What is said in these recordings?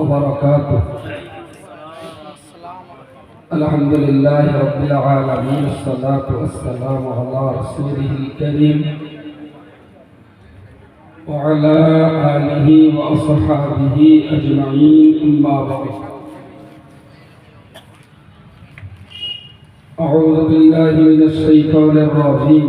وبركاته. الحمد لله رب العالمين الصلاة والسلام على رسوله الكريم وعلى آله وأصحابه أجمعين أما بعد. أعوذ بالله من الشيطان الرجيم.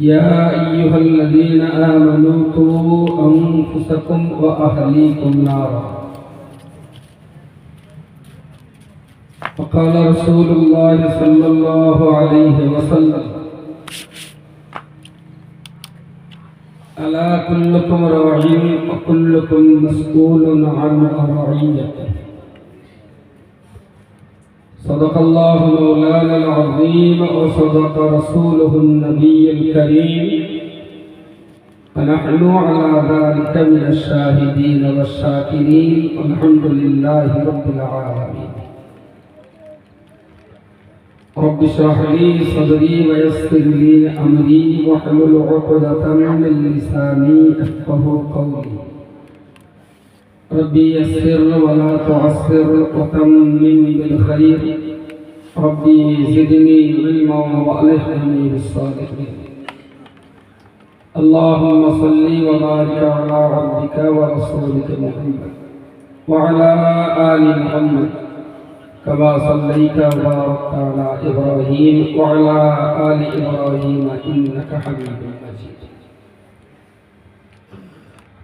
يا أيها الذين آمنوا قوا أنفسكم وأهليكم نارا. وقال رسول الله صلى الله عليه وسلم ألا كلكم راع وكلكم مسؤول عن رعيته؟ صدق الله مولانا العظيم وصدق رسوله النبي الكريم. ونحن على ذلك من الشاهدين والشاكرين. والحمد لله رب العالمين. رب اشرح لي صدري ويسر لي أمري واحلل عقدة من لساني افقه قولي. ربي يسر ولا تعسر وتمم بالخير. ربي زدني علما وألحقني بالصالحين اللهم صل وبارك على عبدك ورسولك محمد وعلى آل محمد. كما صليت وباركت على إبراهيم وعلى آل إبراهيم إنك حميد مجيد.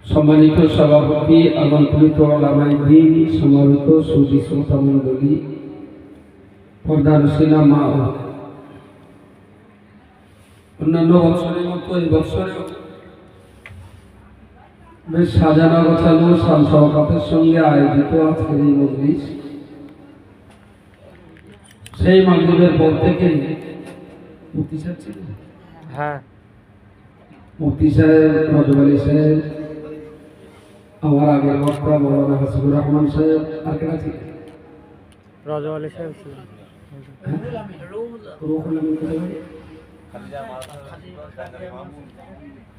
সম্মানিত সভাপতি আমন্ত্রিত আলামাইদিন সমাবেত সুদী শ্রোতা মণ্ডলী প্রধান সিনেমা অন্যান্য বছরের মতো এই বছরেও বেশ সাজানো গোছানো সাল সভাপতির সঙ্গে আয়োজিত আজকের এই মজলিস। সেই মাগরীবের পর থেকে মুক্তি সাহেব ছিলেন? হ্যাঁ। মুফতি সাহেব রজব আলী সাহেব আমার আগের বক্তা মৌলানা হাসিবুর রহমান সাহেব আর কেনা ছিল? রাজা আলী সাহেব রুহুল আমিন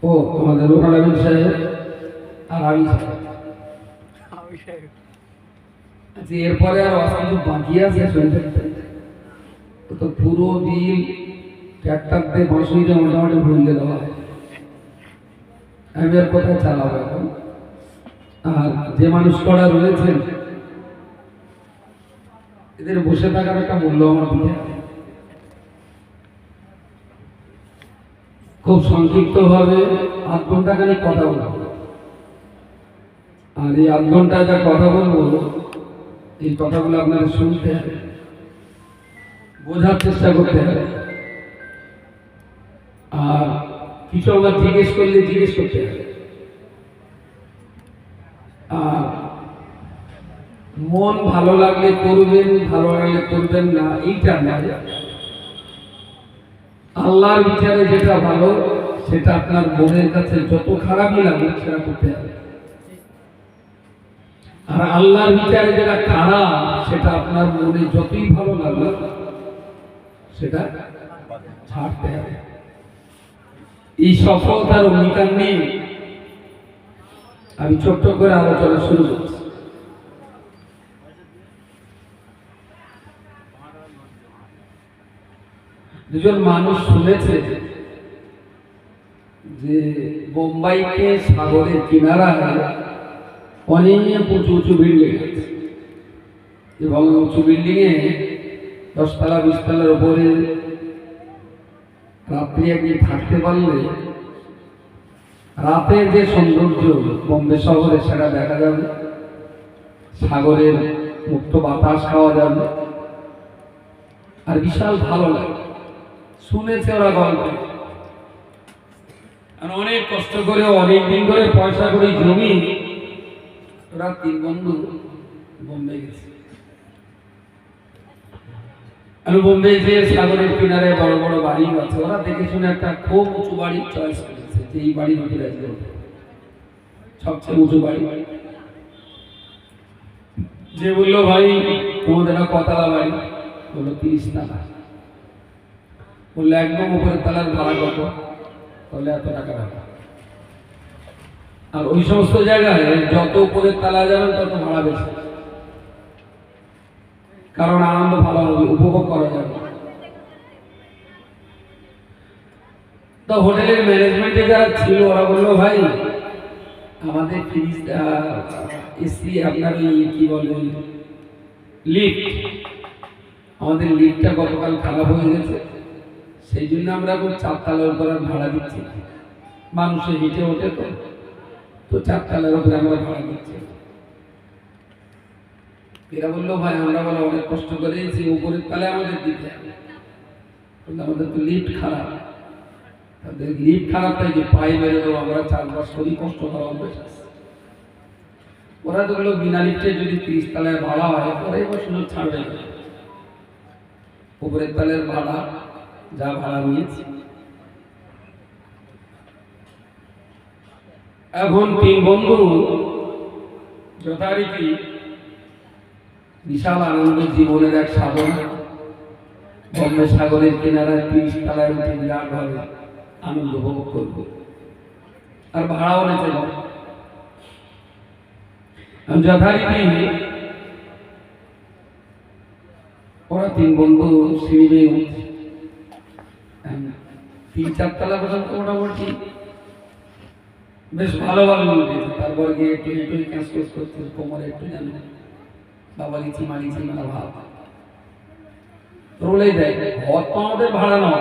ও আমাদের রুহুল আমিন সাহেব আর আমি সাহেব। আচ্ছা এরপরে আর অসাধু বাকি আছে শুনতে তো পুরো বিল ট্র্যাক্টর দিয়ে বাঁশুড়িতে মোটামুটি ভুলে দেওয়া আমি আর কোথায় চালাবো এখন? যে মানুষ করা রয়েছেন এদের বসে থাকার একটা মূল্য আমার আছে। খুব সংক্ষিপ্ত ভাবে আধ ঘণ্টা খানি কথা বলব। আর এই আধ ঘণ্টা যা কথা বলব, এই কথাগুলো আপনাদের শুনতে হবে, বোঝার চেষ্টা করতে হবে। আর কিছু আবার জিজ্ঞেস করলে জিজ্ঞেস করতে হবে। মন ভালো লাগলে করবেন, ভালো লাগলে করবেন না, এইটা না। আল্লাহর বিচারে যেটা ভালো, সেটা আপনার মনের কাছে যত খারাপই লাগে সেটা করতে হবে। আর আল্লাহর বিচারে যেটা খারাপ, সেটা আপনার মনে যতই ভালো লাগল সেটা ছাড়তে হবে। এই সফলতার অঙ্গীকার নিয়ে আমি ছোট্ট করে আলোচনা শুরু করছি। দুজন মানুষ শুনেছে যে বোম্বাইকে সাগরের কিনারায় অনেক উঁচু উঁচু বিল্ডিং আছে। এবং উঁচু বিল্ডিংয়ে দশতলা বিশতলার উপরে রাত্রি একদিন থাকতে পারলে রাতের যে সৌন্দর্য, বোম্বে শহরে সেটা দেখা যাবে। সাগরের মুক্ত বাতাস খাওয়া যাবে। আর বিশাল ভালো লাগে। শুনেছে ওরা গল্প। আর অনেক কষ্ট করে অনেক দিন ধরে পয়সা করে জমি ওরা তিন বন্ধু বোম্বে গেছে। আর বোম্বে যে সাগরের কিনারে বড় বড় বাড়ি আছে, ওরা দেখে শুনে একটা খুব উঁচু বাড়ি চয়েস যে এই বাড়ির রাখবে সবচেয়ে উঁচু বাড়ি। যে বলল, ভাই, তোমাদের কতলা বাড়ি? বলল, তিরিশ বলল, একদম উপরের তালার ভাড়া কত? তাহলে এত টাকা আর ওই সমস্ত জায়গায় যত উপরে তালা যাবেন তত ভাড়া বেশি। কারণ আনন্দ ভালো হবে, উপভোগ করা যাবে। তো হোটেলের ম্যানেজমেন্টে যারা ছিল, ওরা বলল, ভাই, আমাদের ফ্রিজ এসি আপনার কি বলে, লিফট, আমাদের লিফটটা গতকাল খারাপ হয়ে গেছে। সেই জন্য আমরা এখন চারতলার উপর ভাড়া দিচ্ছি না। মানুষে হেঁটে ওঠে তো তো চারতলার উপরে আমরা ভাড়া দিচ্ছি এরা বলল, ভাই, আমরা বলে অনেক কষ্ট করে এসেছি উপরের তালে আমাদের দিতে হবে। আমাদের তো লিফট খারাপ। খারাপ যে পায়ে মেরে দেবো আমরা চারবার শরীর কষ্ট করা। ওরা তো বিনা যদি তিরিশ তলায় ভাড়া হয় পরে এবার ছাড়বে উপরের তলের ভাড়া, যা ভাড়া নিয়েছি। এখন তিন বন্ধু, যথারীতি বিশাল আনন্দ জীবনের এক সাধনা। সাগরের কিনারায় তিরিশ তলায় উঠে বিরাট ভাবে। আনন্দ উপভোগ করব। আর ভাড়াও নেছে না আমি যথারীতি ওরা তিন বন্ধু সিঁড়ি বেয়ে উঠছে আমি তিন চারতলা পর্যন্ত মোটামুটি বেশ ভালোভাবে উঠেছে তারপর গিয়ে একটু একটু ক্যাঁচ ক্যাঁচ করছে কোমরে একটু জানো বাবা লিচি, মা লিচি মেলা ভাব। রোলেই দেয়। ঘর তো আমাদের ভাড়া নেওয়া।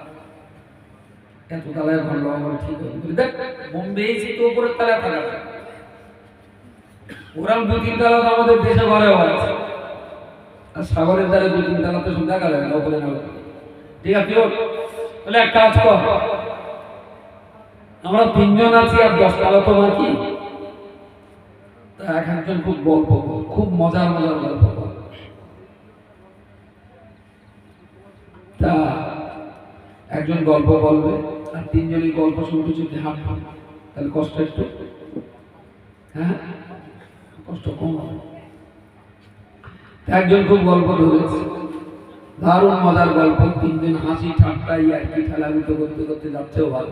ভালো আমার ঠিক যায়। দু তো আমাদের দেশে আর সাগরের দু দেখা না ঠিক আছে কাজ কর। আমরা তিনজন আছি আর দশ তালা তো বাকি তা এক একজন খুব গল্প খুব মজার মজার গল্প তা একজন গল্প বলবে। আর তিনজনই গল্প শুনতে শুনতে হাঁটবে তাহলে কষ্ট একটু? হ্যাঁ? কষ্ট কম একজন খুব গল্প ধরেছে। দারুণ মজার গল্প। তিনজন হাসি ঠাট্টা আর কি খেলাধুলো করতে করতে যাচ্ছেও ভালো।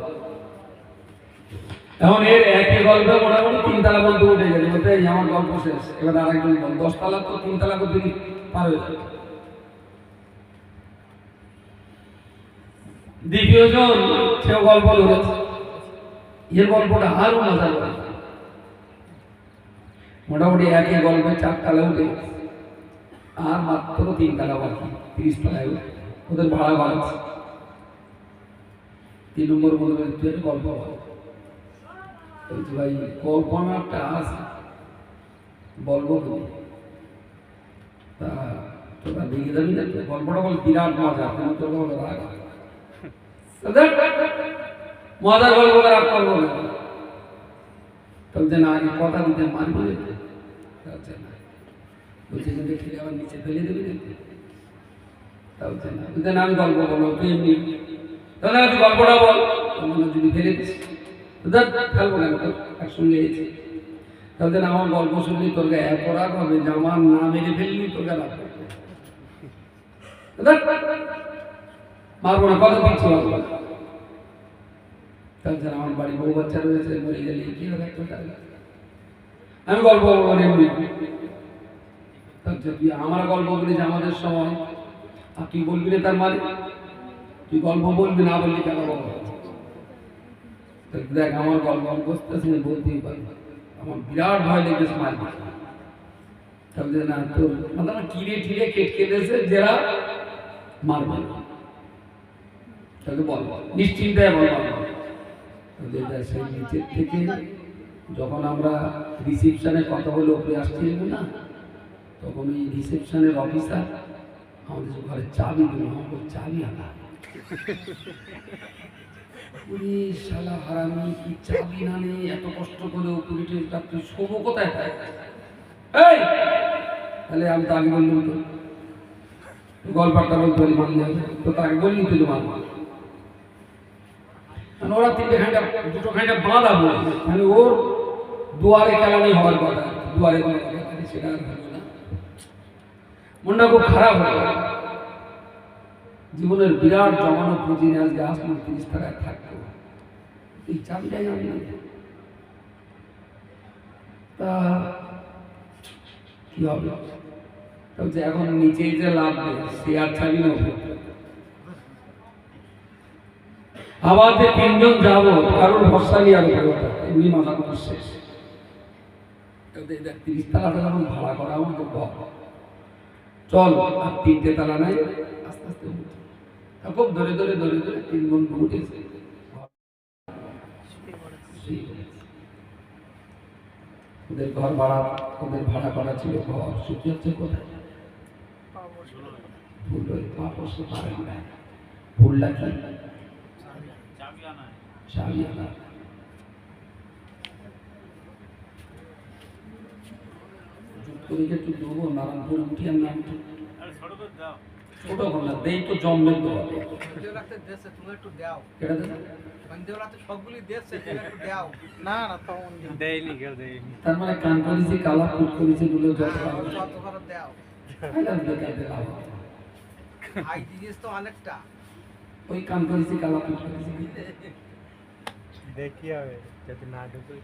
এখন এর একই গল্পে মোটামুটি তিন তালা বলতে উঠে গেছে। বলতে আমার গল্প শেষ। এবার আরেকজন বল। দশ তালা তো তিন তালা করতে দ্বিতীয় জন সেও গল্প ধরেছে এর গল্পটা আরও মজার গল্প মোটামুটি একই গল্পে চার তালা উঠে আর মাত্র তিন তালা বাকি তিরিশ উঠে। ওদের ভাড়া বাড়াচ্ছে। তিন নম্বর মধ্যে গল্প বলছি ভাই কল্পনাটা আছে। বলব তো তোরা দেখে যাবি না গল্পটা বল, বিরাট মজা। তোর রাগ মজার গল্প রাগ করব না। বলছে না আগে কথা দিতে মানবো না। বলছে না বলছে কিন্তু খেলে আবার নিচে ফেলে দেবে না। তা বলছে না বলছে না আমি গল্প বলব তুই এমনি। তাহলে তুই গল্পটা বল। বলছে না, যদি ফেলে দিস। দেখ ফেলব কেন তোর একসঙ্গে এসেছি তাহলে আমার গল্প শুনলি তোর গায়ে এত রাগ হবে যে আমার না মেরে ফেললি তোর গায়ে রাগ হবে। মারবো না দিচ্ছি মারবো না। তাছাড়া আমার বাড়ি বউ বাচ্চা রয়েছে, মরে গেলে কি হবে আমি গল্প বলব না এমনি। আমার গল্প বলিস আমাদের সময়। আর তুই বলবি না তার মানে? তুই গল্প বলবি না বললি কেন বলব দেখ, আমার গল্প আমি বসতেছি না, বলতেই পারি। আমার বিরাট ভয় লেগেছে মারবে তাহলে না তোর আমার কিরে টিরে কেট কেটেছে যারা মারবে তাহলে বল নিশ্চিন্তে বল। তাহলে সেই নিচের থেকে যখন আমরা রিসিপশনে কথা বলে উপরে আসছিলাম না তখন ওই রিসেপশনের অফিসার আমাদের ঘরে চাবি দিল আমাকে চাবি আনা। উনি শালা হারামি কি চাবি না নেই এত কষ্ট করে পুলিটে তুই শোবো কোথায় তাই? এই! তাহলে আমি তো আগে বললাম তো। গল্পটা বলতে পারি মানলে। তো তাকে বললি তুই মান মানে ওরা তিনটে খানটা দুটো খানটা বাঁধা বলে। মানে ওর দুয়ারে কেলানি হওয়ার কথা। দুয়ারে কোনো কথা নেই, সেটা আর হলো না। মনটা খুব খারাপ হয়ে গেল। জীবনের বিরাট জমানো পুঁজি নিয়ে আজকে আসলাম তিরিশ টাকায় থাকতো। এই চাবিটাই আমি না। তা কি হবে? তা বলছে, এখন নিচেই যে লাভ নেই সে আর চাবি না আবার তিনজন যাব কারোর ভরসা নিয়ে আমি। এমনি মাথা কথা শেষ। তিরিশ টাকাটা যখন ভাড়া করা আমাকে বল। চল আর তিনটে তালা নাই। আস্তে আস্তে। খুব ধরে ধরে ধরে ধরে তিন বন্ধু উঠেছে ওদের ঘর ভাড়া ওদের ভাড়া করা ছিল ঘর। সুখী হচ্ছে কোথায়? ভুল ওই পাপ বসতে পারেন না ভুলটা কি চাবি আনা করে একটু? দেবো নারায়ণপুর উঠিয়ার নামটা ছোট ঘটনা দেই তো জন্মের দেওয়া তুমি একটু দাও। কেটে দেবে মানে তার মানে কান করেছি কালা ফুট করেছি দাও। আই তো অনেকটা। ওই কান করেছি কালা ফুট করেছি। দেখি হবে যদি না ঢুকে।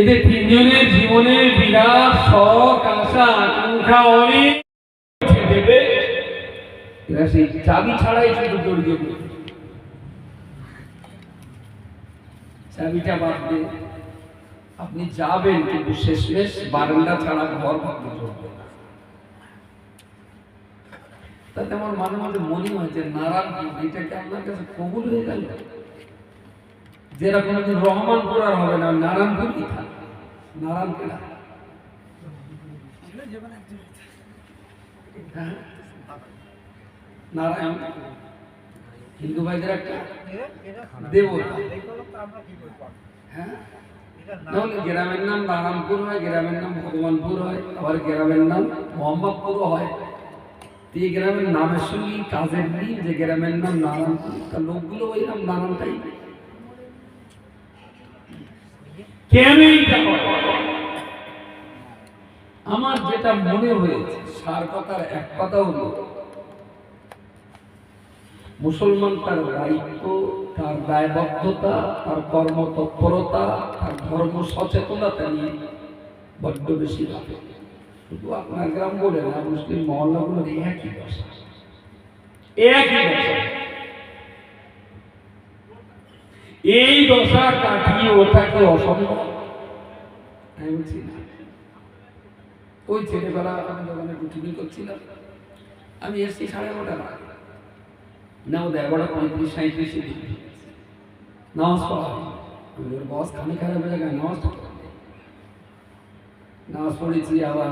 এদের তিনজনের জীবনের বিরাট শখ আশা আকাঙ্ক্ষা অনেক দেবে। এরা সেই চাবি ছাড়াই শুধু জড়িয়ে পড়বে চাবিটা বাদ দিয়ে আপনি যাবেন কিন্তু শেষমেশ বারান্দা ছাড়া ঘর ভাবতে চলবে না। তাতে আমার মাঝে মাঝে মনে হয় যে নারায়ণপুর এটাকে আপনার কাছে কবুল হয়ে গেল? যেটা কোনোদিন রহমানপুর আর হবে না নারায়ণপুর কি থাকে? নারায়ণপুরা হ্যাঁ? নারায়ণ? হিন্দু ভাইদের একটা দেবতা। হ্যাঁ? নাহলে গ্রামের নাম নারায়ণপুর হয়, গ্রামের নাম ভগবানপুর হয়, আবার গ্রামের নাম মোহাম্মদপুরও হয়। এই গ্রামের নামের সঙ্গে কাজের মিল যে গ্রামের নাম নারায়ণপুর তা লোকগুলো ওই নাম নারায়ণটাই কেন আমার যেটা মনে হয়েছে সার কথার এক কথা হলো মুসলমান তার দায়িত্ব তার দায়বদ্ধতা তার কর্মতৎপরতা তার ধর্ম সচেতনতা নিয়ে বড্ড বেশি ভাবে। শুধু আপনার গ্রাম বলে না মুসলিম মহল্লাগুলোর একই দশা একই দশা এই দশা কাটিয়ে ওঠাকে অসম্ভব। আমি বলছি না। ওই ছেলেবেলা আমি একটু টিভি করছিলাম আমি এসছি সাড়ে এগারোটা আগে না ও এগারোটা পঁয়ত্রিশ সাঁত্রিশে দিকে নামাজ পড়া বস খানি খারাপ হয়ে যায় পড়া। হয়নি। নামাজ পড়েছি আবার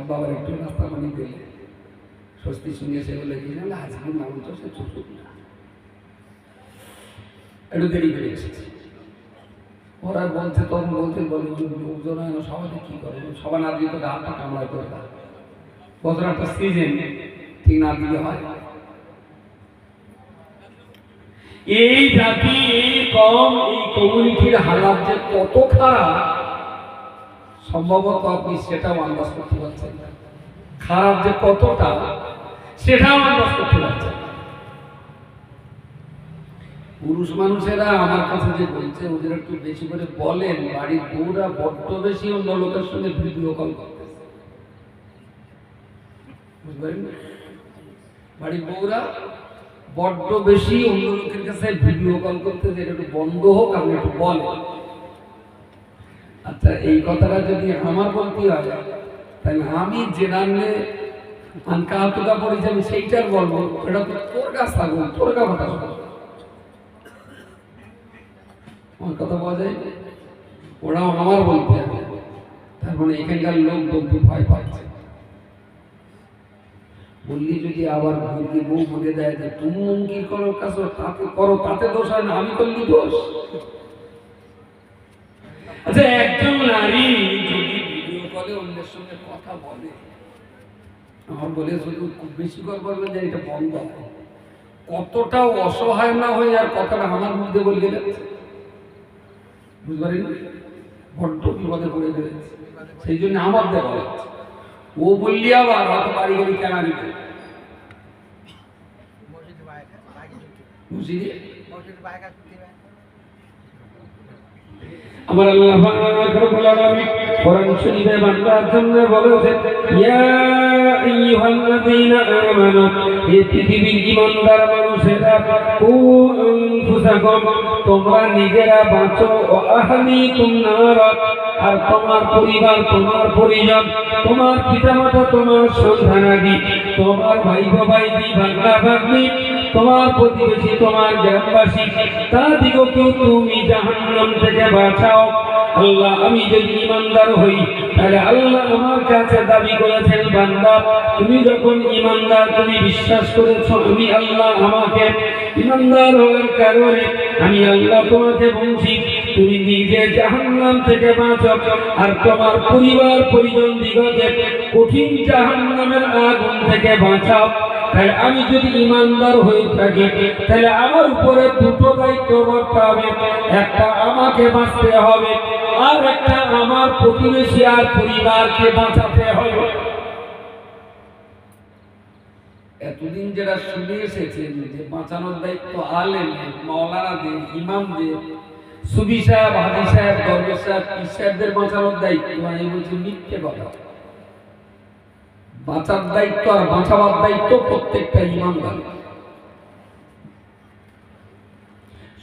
আব্বা আবার একটু রাস্তা পানি দিলে স্বস্তি শুনে সে বলে কি জানলে আজকের নাম তো সে চুপ না। একটু দেরি করে এসেছি। ওরা বলছে, তখন বলতে বলে লোকজন সবাই কি করে? সবাই না দিলে তো গাছটা কামড়ায় করে দেয় বছর একটা সিজন ঠিক না দিলে হয়। এই জাতি, এই কম, এই কমিউনিটির হালাত যে কত খারাপ সম্ভবত আপনি সেটাও আন্দাজ করতে পারছেন। খারাপ যে কতটা, সেটাও আন্দাজ করতে পারছেন। পুরুষ মানুষেরা আমার কাছে যে বলছে, ওদের একটু বেশি করে বলেন, বাড়ির বউরা বড্ড বেশি অন্য লোকের সঙ্গে ভিডিও কল করতেছে। বাড়ির বউরা বড্ড বেশি অন্য লোকের কাছে ভিডিও কল করতেছে, এটা একটু বন্ধ হোক, আপনি একটু বলেন। আচ্ছা এই কথাটা যদি আমার বলতে হয়, তাহলে আমি যে নামে আনকা হাতুকা পড়েছি, আমি সেইটার বলব এটা তো তোর কাছ থাকব তোর কথা আমার কথা পাওয়া যায়? ওরাও আমার বলতে হবে। তার মানে এখানকার লোক বলতে ভয় পাচ্ছে। বললি যদি আবার বললি বউ বলে দেয় যে, তুমি অঙ্কির করো কাজ তাতে করো, তাতে দোষ হয় না, আমি করলি দোষ। আচ্ছা একজন নারী। যদি ভিডিও কলে অন্যের সঙ্গে কথা বলে। আমার বলে শুধু খুব বেশি করে বলবেন যে এটা বন্ধ কতটা অসহায় না হয়ে আর কথাটা আমার মধ্যে বলে যাচ্ছে বুঝতে পারেন? বড্ড বিপদে পড়ে গেছে সেই জন্য আমার যাচ্ছে ও বললি আবার হয়তো বাড়ি গাড়ি কেনা ঢুকে বুঝলি মসজিদে বাইক আসতে দিবে আমার আল্লাহ রব্বুল আলামিন কোরআন শরীফে বান্দার জন্য বলেছেন ইয়া আইয়ুহাল্লাযীনা আমানু, হে পৃথিবীর ঈমানদার মানুষেরা, কু আনফুসাকুম, তোমরা নিজেরা বাঁচো, ও আহলিকুম নার, আর তোমার পরিবার, তোমার পরিজন, তোমার পিতামাতা, তোমার সন্তানাদি, তোমার ভাই ভাইদি, ভাগনা ভাগ্নি তোমার প্রতিবেশী, তোমার গ্রামবাসী তাদিগকেও তুমি জাহান্নাম থেকে বাঁচাও। আল্লাহ, আমি যদি ইমানদার হই, তাহলে আল্লাহ আমার কাছে দাবি করেছেন, বান্দা, তুমি যখন ইমানদার, তুমি বিশ্বাস করেছ তুমি আল্লাহ আমাকে ইমানদার হওয়ার কারণে আমি আল্লাহ তোমাকে বলছি তুমি নিজে জাহান্নাম থেকে বাঁচো আর তোমার পরিবার, পরিজন দিগকে কঠিন জাহান্নামের আগুন থেকে বাঁচাও। তাহলে আমি যদি ইমানদার হয়ে থাকি, তাহলে আমার উপরে দুটো দায়িত্ব করতে হবে। একটা আমাকে বাঁচতে হবে, আর একটা আমার প্রতিবেশী আর পরিবারকে বাঁচাতে হবে। এতদিন যেটা শুনে এসেছেন যে বাঁচানোর দায়িত্ব আলেম মাওলানাদের ইমামদের সুবি সাহেব, হাজি সাহেব, দরবেশ সাহেব, পীর সাহেবদের বাঁচানোর দায়িত্ব মিথ্যে কথা। বাঁচার দায়িত্ব আর বাঁচাবার দায়িত্ব প্রত্যেকটা ইমানদার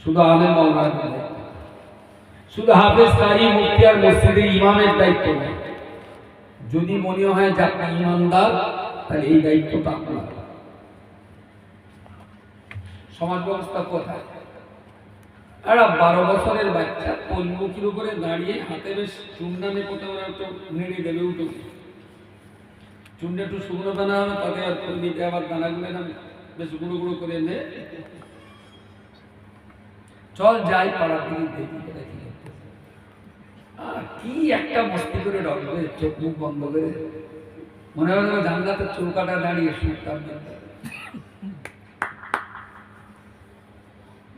শুধু আলেম শুধু হাফেজ কারি মুফতি আর মসজিদের ইমামের দায়িত্ব নয় যদি মনে হয় যে আপনি ইমানদার, তাহলে এই দায়িত্বটা আপনার। সমাজ ব্যবস্থা কোথায়? একটা বারো বছরের বাচ্চা পলমুখির উপরে দাঁড়িয়ে হাতে বেশ চুন্ডানে কোথাও একটু নেড়ে দেবে উঠে চুন্ডে একটু শুকনো দানা হবে তাতে আর নিতে আবার দানাগুলো না বেশ গুঁড়ো গুঁড়ো করে নে। চল যাই পাড়ার দিকে, দেখি কোথায় কি কি একটা মস্তি করে ঢকবে চোখ মুখ বন্ধ করে। মনে হয় জানলাতে চৌকাটা দাঁড়িয়ে মধ্যে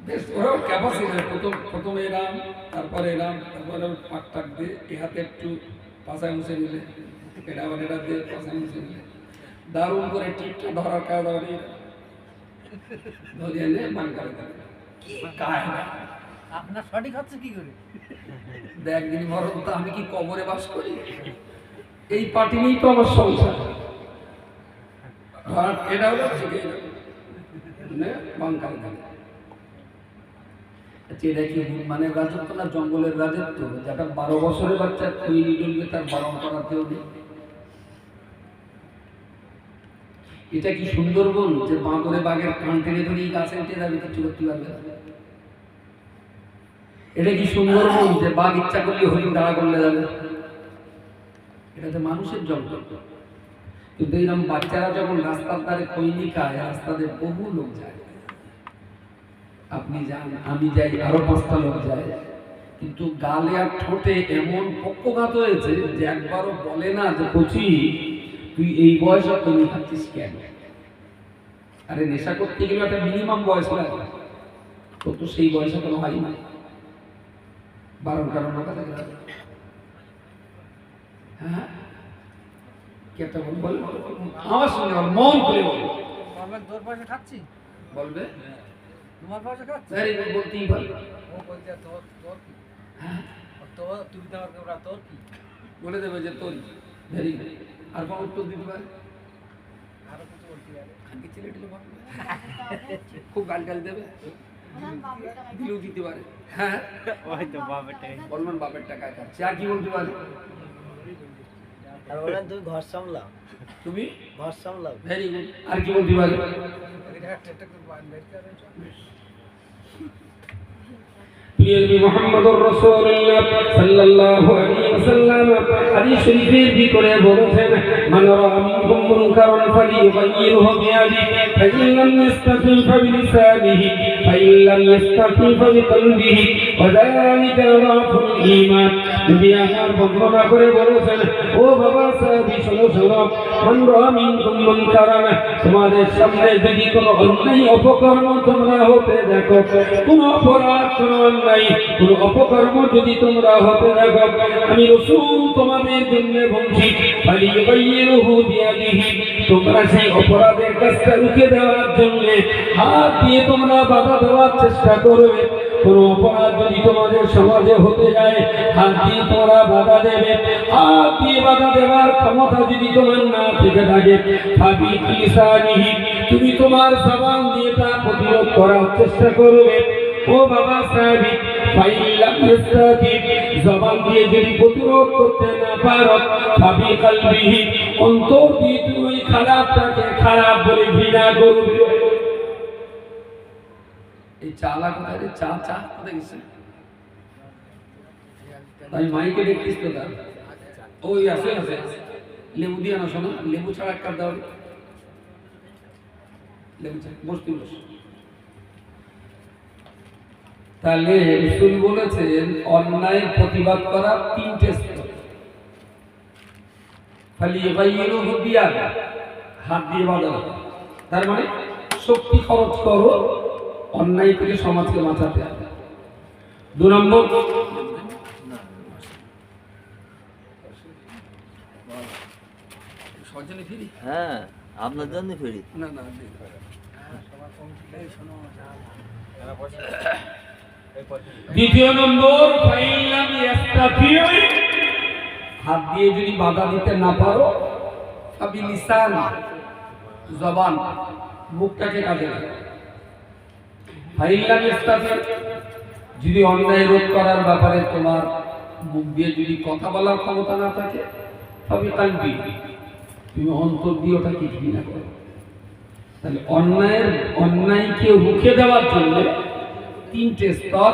বেশ, ওরাও ক্যাপাসিটি প্রথম, প্রথমে এরাম তারপরে এরাম তারপরে পাক টাক দিয়ে এ হাতে একটু পাশায় মুছে নিলে। এটা দিয়ে দারুণ করে টিপটা ধরার কাজ আবার এই ধরিয়ে নিয়ে মান করে কি কায় আপনার সঠিক হচ্ছে কি করে? দেখ দিন মরণ তো আমি কি কবরে বাস করি? এই পার্টি নিয়েই তো আমার সংসার। ধর এটা হলো ঠিক বাঙ্কাল আচ্ছা এটা কি মানে রাজত্ব না জঙ্গলের রাজত্ব? যেটা বারো বছরের বাচ্চা তৈরি ডলবে তার বারণ করাতেও নেই। এটা কি সুন্দরবন? যে বাঁদরে বাঘের কান টেনে ধরেই গাছে উঠে যাবে কিছু করতে পারবে এটা কি সুন্দরবন? যে বাঘ ইচ্ছা করলে হরিণ দাঁড়া করলে যাবে। এটা তো মানুষের জঙ্গল। কিন্তু এরকম বাচ্চারা যখন রাস্তার ধারে খৈনি খায়, রাস্তাতে বহু লোক যায়। আপনি যান, আমি যাই, আরও পাঁচটা লোক যায়। কিন্তু গালে আর ঠোঁটে এমন পক্ষঘাত হয়েছে যে একবারও বলে না যে কচি তুই এই বয়স বয়সে খৈনি খাচ্ছিস কেন? আরে নেশা করতে গেলে একটা মিনিমাম বয়স লাগে তো তো সেই বয়সে কোনো হয় না। বারণ কারণ কথা হ্যাঁ? বল বল। আমার সঙ্গে বল, মন খুলে বল। আমরা তোর পয়সা খাচ্ছি? বলবে? তোমার পয়সা খাচ্ছি? বলতেই ও বলছে তোর তোর কি? হ্যাঁ? তোর ওরা তোর কি? বলে দেবে যে তোর ভেরি গুড আর কোনো উত্তর দিতে পারে? খুব গাল গাল দেবে? দিলেও দিতে পারে। হ্যাঁ? ওই তো বাবাটাই বলবেন বাপের টাকায় খাচ্ছে। আর কি বলতে পারে? আর বলেন তুমি ঘর সামলাও। তুমি? ঘর সামলাও। ভেরি গুড আর কি বলতে পারে? এটা একটা একটা করে বান বের করে প্রিয় নবী মুহাম্মদুর রাসূলুল্লাহ সাল্লাল্লাহু আলাইহি ওয়াসাল্লাম হাদিস শরীফের ভিতরে বলেছেন, মান রাআ মিনকুম মুনকারান ফালিয়ুগাইয়িরহু লাম ইস্তাতি ফাবিকলবিহি ওয়া যালিকা রাফুল ঈমান নবী আমার বর্ণনা করে বলেছেন, ও বাবা সাহাবী, শোনো শোনো রাআ মিনকুম মুনকারান। তোমাদের সামনে যদি কোনো অন্যায় অপকর্ম তোমরা হতে দেখো, কোনো অপরাধ, কোনো অন্যায়, কোনো অপকর্ম যদি তোমরা হতে দেখো, আমি রসুল তোমাদের জন্য বলছি খালি বাইরহু বিয়াদিহি তোমরা সেই অপরাধের কাজটা রুখে দেওয়ার জন্য হাত দিয়ে তোমরা বাধা দেওয়ার চেষ্টা করবে। কোন অপরাধ যদি তোমাদের সমাজে হতে যায়, হাত দিয়ে তোমরা বাধা দেবে। হাত দিয়ে বাধা দেওয়ার ক্ষমতা যদি তোমার না থেকে থাকে তুমি তোমার জবান দিয়ে তা প্রতিরোধ করার চেষ্টা করবে। ও বাবা সাহেব জবান দিয়ে যদি প্রতিরোধ করতে না পারো, ভাবি কলবিহি অন্তর দিয়ে তুমি খারাপটাকে খারাপ বলে ঘৃণা করবে। এই চালা কোথায় চা চা কোথায় গেছে? আমি মাইকে তো ওই আছে আছে। লেবু দিয়ে না শোনো। লেবু ছাড়া এক কাপ দাও। লেবু চা বস, তুই বস। তাহলে রসুল বলেছেন অন্যায়ের প্রতিবাদ করা তিনটে স্তর। খালি এবাইয়েরও দিয়া হাত দিয়ে বাঁধা। তার মানে শক্তি খরচ করো অন্যায় থেকে সমাজকে বাঁচাতে হবে। দু নম্বর। সজনে ফিরি? হ্যাঁ আপনার জন্য ফিরি। না না দ্বিতীয় নম্বর হাত দিয়ে যদি বাধা দিতে না পারো লিসান জবান, মুখটাকে কাজে যদি অন্যায় রোধ করার ব্যাপারে তোমার মুখ দিয়ে যদি কথা বলার ক্ষমতা না থাকে, তবে কালবি তুমি অন্তর দিয়ে ওটাকে ঘৃণা করো। তাহলে অন্যায়ের, অন্যায়কে রুখে দেওয়ার জন্য তিনটে স্তর।